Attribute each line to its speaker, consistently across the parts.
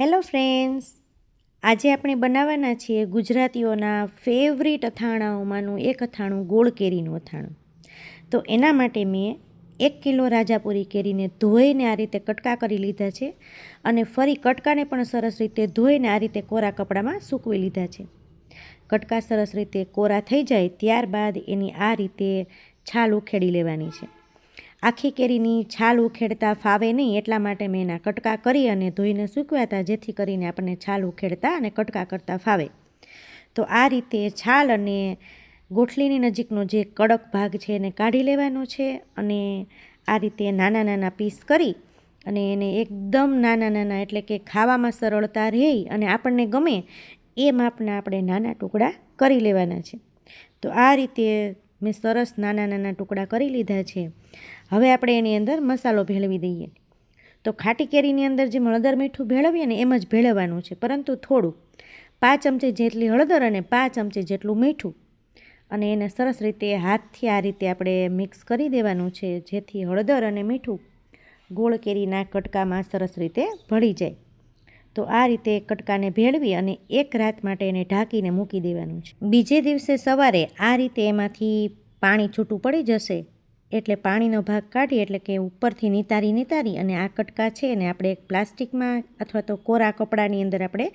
Speaker 1: Hello friends, આજે આપણે બનાવવાના છીએ ગુજરાતીઓના ફેવરિટ અથાણાઓમાંનું એક અથાણું ગોળ કેરીનું અથાણું. તો એના માટે મેં એક કિલો રાજાપુરી કેરીને ધોઈને આ રીતે કટકા કરી લીધા છે અને ફરી કટકાને પણ સરસ રીતે ધોઈને આ રીતે કોરા કપડામાં સૂકવી લીધા છે. કટકા સરસ રીતે કોરા થઈ જાય ત્યારબાદ એની આ રીતે છાલ ઉખેડી લેવાની છે. આખી કેરીની છાલ ઉખેડતા ફાવે નહીં એટલા માટે મેં એના કટકા કરી અને ધોઈને સૂકવ્યા જેથી કરીને આપણને છાલ ઉખેડતા અને કટકા કરતા ફાવે. તો આ રીતે છાલ અને ગોઠલીની નજીકનો જે કડક ભાગ છે એને કાઢી લેવાનો છે અને આ રીતે નાના નાના પીસ કરી અને એને એકદમ નાના નાના એટલે કે ખાવામાં સરળતા રહે અને આપણને ગમે એ માપના આપણે નાના ટુકડા કરી લેવાના છે. તો આ રીતે મેં સરસ નાના નાના ટુકડા કરી લીધા છે. હવે આપણે એની અંદર મસાલો ભેળવી દઈએ. તો ખાટી કેરીની અંદર જે હળદર મીઠું ભેળવીએ ને એમ જ ભેળવવાનું છે, પરંતુ થોડું. પાંચ ચમચી જેટલી હળદર અને પાંચ ચમચી જેટલું મીઠું. અને એને સરસ રીતે હાથથી આ રીતે આપણે મિક્સ કરી દેવાનું છે, જેથી હળદર અને મીઠું ગોળ કેરીના કટકામાં સરસ રીતે ભળી જાય. તો આ રીતે કટકાને ભેળવી અને એક રાત માટે એને ઢાંકીને મૂકી દેવાનું છે. બીજે દિવસે સવારે આ રીતે એમાંથી પાણી છૂટું પડી જશે એટલે પાણીનો ભાગ કાઢી એટલે કે ઉપરથી નિતારી નિતારી અને આ કટકા છે એને આપણે એક પ્લાસ્ટિકમાં અથવા તો કોરા કપડાની અંદર આપણે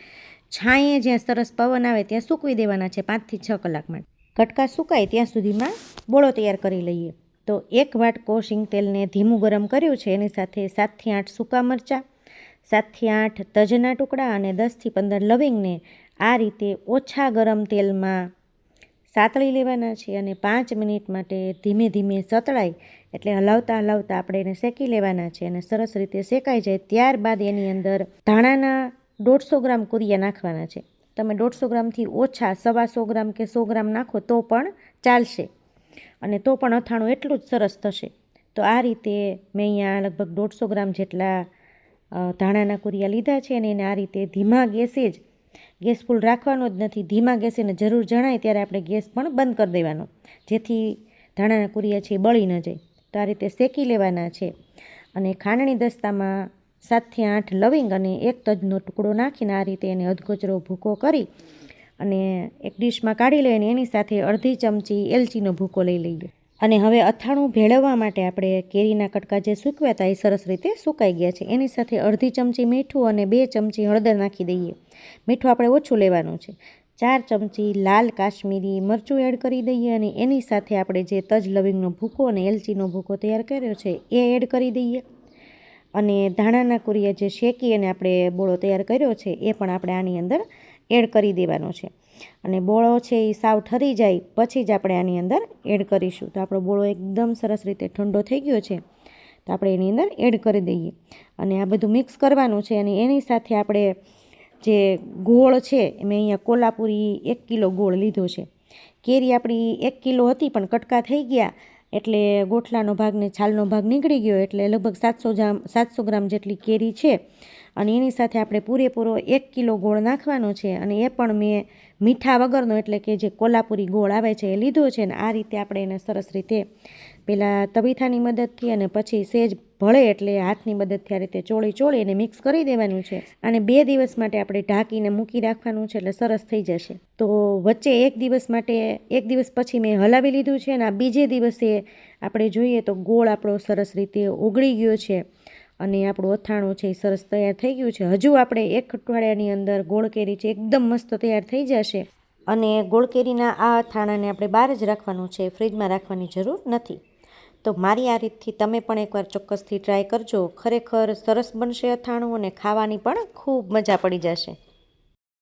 Speaker 1: છાંયે જ્યાં સરસ પવન આવે ત્યાં સૂકવી દેવાના છે પાંચથી છ કલાક માટે. કટકા સુકાય ત્યાં સુધીમાં બોળો તૈયાર કરી લઈએ. તો એક વાટકો શીંગ તેલને ધીમું ગરમ કર્યું છે. એની સાથે સાતથી આઠ સૂકા મરચાં, સાતથી આઠ તજના ટુકડા અને દસથી પંદર લવિંગને આ રીતે ઓછા ગરમ તેલમાં સાતળી લેવાના છે અને પાંચ મિનિટ માટે ધીમે ધીમે સતળાય એટલે હલાવતા હલાવતા આપણે એને શેકી લેવાના છે અને સરસ રીતે શેકાઈ જાય ત્યારબાદ એની અંદર ધાણાના દોઢસો ગ્રામ કુરિયા નાખવાના છે. તમે દોઢસો ગ્રામથી ઓછા સવા સો ગ્રામ કે સો ગ્રામ નાખો તો પણ ચાલશે અને તો પણ અથાણું એટલું જ સરસ થશે. તો આ રીતે મેં અહીંયા લગભગ દોઢસો ગ્રામ જેટલા ધાણાના કુરિયા લીધા છે અને એને આ રીતે ધીમા ગેસે જ ગેસ ફૂલ રાખવાનો જ નથી. ધીમા ગેસ એને જરૂર જણાય ત્યારે આપણે ગેસ પણ બંધ કરી દેવાનો. જેથી ધાણાના કુરિયા છે બળી ન જાય. તો આ રીતે શેકી લેવાના છે. અને ખાંડણી દસ્તામાં સાતથી આઠ લવિંગ અને એક તજનો ટુકડો નાખીને આ રીતે એને અધકચરો ભૂકો કરી અને એક ડીશમાં કાઢી લઈને એની સાથે અડધી ચમચી એલચીનો ભૂકો લઈ લઈએ. અને હવે અથાણું ભેળવવા માટે આપણે કેરીના કટકા જે સૂકવ્યા હતા એ સરસ રીતે સુકાઈ ગયા છે. એની સાથે અડધી ચમચી મીઠું અને બે ચમચી હળદર નાખી દઈએ. મીઠું આપણે ઓછું લેવાનું છે. ચાર ચમચી લાલ કાશ્મીરી મરચું એડ કરી દઈએ અને એની સાથે આપણે જે તજ લવિંગનો ભૂકો અને એલચીનો ભૂકો તૈયાર કર્યો છે એ એડ કરી દઈએ. અને ધાણાના કુરિયા જે શેકી અને આપણે બોળો તૈયાર કર્યો છે એ પણ આપણે આની અંદર એડ કરી દેવાનો છે. અને બોળો છે એ સાવ ઠરી જાય, પછી જ આપણે આની અંદર એડ કરીશું. તો આપણો બોળો એકદમ સરસ રીતે ઠંડો થઈ ગયો છે, તો આપણે એની અંદર એડ કરી દઈએ. અને આ બધું મિક્સ કરવાનું છે અને એની સાથે આપણે જે ગોળ છે, મેં અહીંયા કોલ્હાપુરી એક કિલો ગોળ લીધો છે. કેરી આપણી એક કિલો હતી પણ કટકા થઈ ગયા, એટલે ગોઠલાનો ભાગ ને છાલનો ભાગ નીકળી ગયો, એટલે લગભગ સાતસો ગ્રામ સાતસો ગ્રામ જેટલી કેરી છે. અને એની સાથે આપણે પૂરેપૂરો એક કિલો ગોળ નાખવાનો છે અને એ પણ મેં મીઠા વગરનો, એટલે કે જે કોલ્હાપુરી ગોળ આવે છે એ લીધો છે ને આ રીતે આપણે એને સરસ રીતે પહેલાં તવીથાની મદદથી અને પછી સેજ ભળે એટલે હાથની મદદથી આ રીતે ચોળી ચોળી અને મિક્સ કરી દેવાનું છે. અને બે દિવસ માટે આપણે ઢાંકીને મૂકી રાખવાનું છે એટલે સરસ થઈ જશે. તો વચ્ચે એક દિવસ માટે, એક દિવસ પછી મેં હલાવી લીધું છે અને આ બીજે દિવસે આપણે જોઈએ તો ગોળ આપણો સરસ રીતે ઓગળી ગયો છે. અને આપણું અથાણું છે એ સરસ તૈયાર થઈ ગયું છે. હજુ આપણે એક અઠવાડિયાની અંદર ગોળ કેરી છે એકદમ મસ્ત તૈયાર થઈ જશે. અને ગોળ કેરીના આ અથાણાને આપણે બહાર જ રાખવાનું છે, ફ્રીજમાં રાખવાની જરૂર નથી. તો મારી આ રીતથી તમે પણ એકવાર ચોક્કસથી ટ્રાય કરજો. ખરેખર સરસ બનશે અથાણું અને ખાવાની પણ ખૂબ મજા પડી જશે.